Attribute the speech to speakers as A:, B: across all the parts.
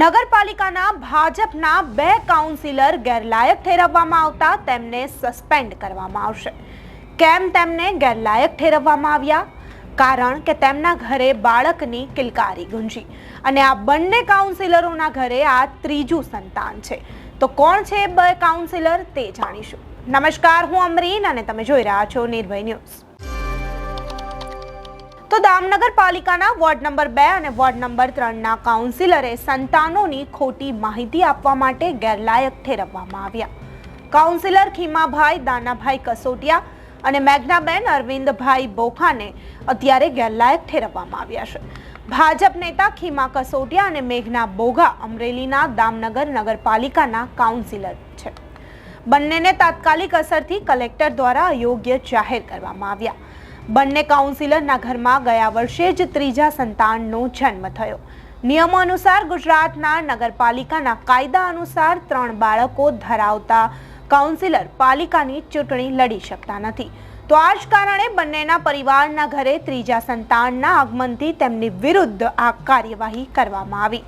A: નગરપાલિકાના ભાજપના બે કાઉન્સિલર ગેરલાયક ઠેરવવામાં આવતા તેમને સસ્પેન્ડ કરવામાં આવશે. કેમ તેમને ગેરલાયક ઠેરવવામાં આવ્યા? કારણ કે તેમના ઘરે બાળકની કિલકારી ગુંજી અને આ બંને કાઉન્સિલરોના ઘરે આ ત્રીજું સંતાન છે. તો કોણ છે બે કાઉન્સિલર તે જાણીશું. નમસ્કાર, હું અમરીન અને તમે જોઈ રહ્યા છો નિર્ભય ન્યૂઝ. તો દામનગર પાલિકાના વોર્ડ નંબર બે અને વોર્ડ નંબર ત્રણના કાઉન્સિલરે સંતાનોની ખોટી માહિતી આપવા માટે ગેરલાયક ઠેરવવામાં આવ્યા. કાઉન્સિલર ખીમાભાઈ, દાનાભાઈ કસોટિયા અને મેઘનાબેન અરવિંદભાઈ બોખાને અત્યારે ગેરલાયક ઠેરવવામાં આવ્યા છે. ભાજપ નેતા ખીમા કસોટિયા અને મેઘના બોઘા અમરેલીના દામનગર નગરપાલિકાના કાઉન્સિલર છે. બંનેને તાત્કાલિક અસરથી કલેક્ટર દ્વારા અયોગ્ય જાહેર કરવામાં આવ્યા. બંને કાઉન્સિલરના ઘરમાં ગયા વર્ષે જ ત્રીજા સંતાનનો જન્મ થયો. નિયમો અનુસાર ગુજરાતના નગરપાલિકાના કાયદા અનુસાર ત્રણ બાળકો ધરાવતા કાઉન્સિલર પાલિકાની ચૂંટણી લડી શકતા નથી. તો આ જ કારણે બંનેના પરિવારના ઘરે ત્રીજા સંતાનના આગમનથી તેમની વિરુદ્ધ આ કાર્યવાહી કરવામાં આવી.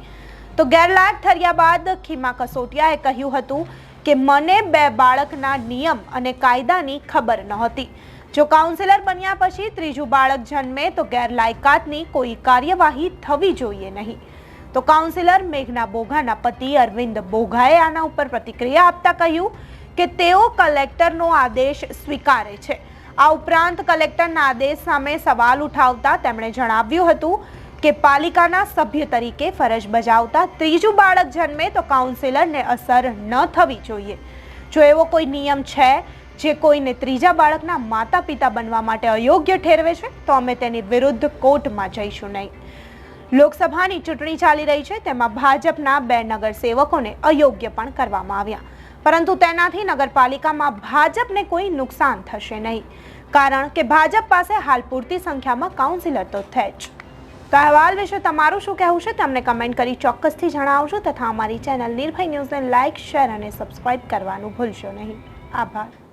A: તો ગેરલાયક ઠર્યા બાદ ખીમા કસોટિયાએ કહ્યું હતું કે, મને બે બાળકના નિયમ અને કાયદાની ખબર નહોતી. જો કાઉન્સિલર બન્યા પછી ત્રીજું બાળક જન્મે તો ગેરલાયકાતની કોઈ કાર્યવાહી થવી જોઈએ નહીં. તો કાઉન્સિલર મેઘના બોઘાના પતિ અરવિંદ બોઘાએ આના ઉપર પ્રતિક્રિયા આપતા કહ્યું કે તેઓ કલેક્ટરનો આદેશ સ્વીકારે છે. આ ઉપરાંત કલેક્ટરના આદેશ સામે સવાલ ઉઠાવતા તેમણે જણાવ્યું હતું કે પાલિકાના સભ્ય તરીકે ફરજ બજાવતા ત્રીજું બાળક જન્મે તો કાઉન્સિલરને અસર ન થવી જોઈએ. જો એવો કોઈ નિયમ છે જે કોઈને ત્રીજા બાળકના માતા પિતા બનવા માટે અયોગ્ય ઠેરવે છે, તો અમે તેની વિરુદ્ધ કોર્ટમાં જઈશું નહીં. લોકસભાની ચૂંટણી ચાલી રહી છે, તેમાં ભાજપના બે નગરસેવકોને અયોગ્ય પણ કરવામાં આવ્યા. પરંતુ તેનાથી નગરપાલિકામાં ભાજપને કોઈ નુકસાન થશે નહીં. કારણ કે ભાજપ પાસે હાલ પૂરતી સંખ્યામાં કાઉન્સિલર તો છે જ. તો અહેવાલ વિશે તમારું શું કહેવું છે, તમને કમેન્ટ કરી ચોક્કસથી જણાવજો તથા અમારી ચેનલ નિર્ભય ન્યૂઝને લાઇક, શેર અને સબસ્ક્રાઇબ કરવાનું ભૂલશો નહીં. આભાર.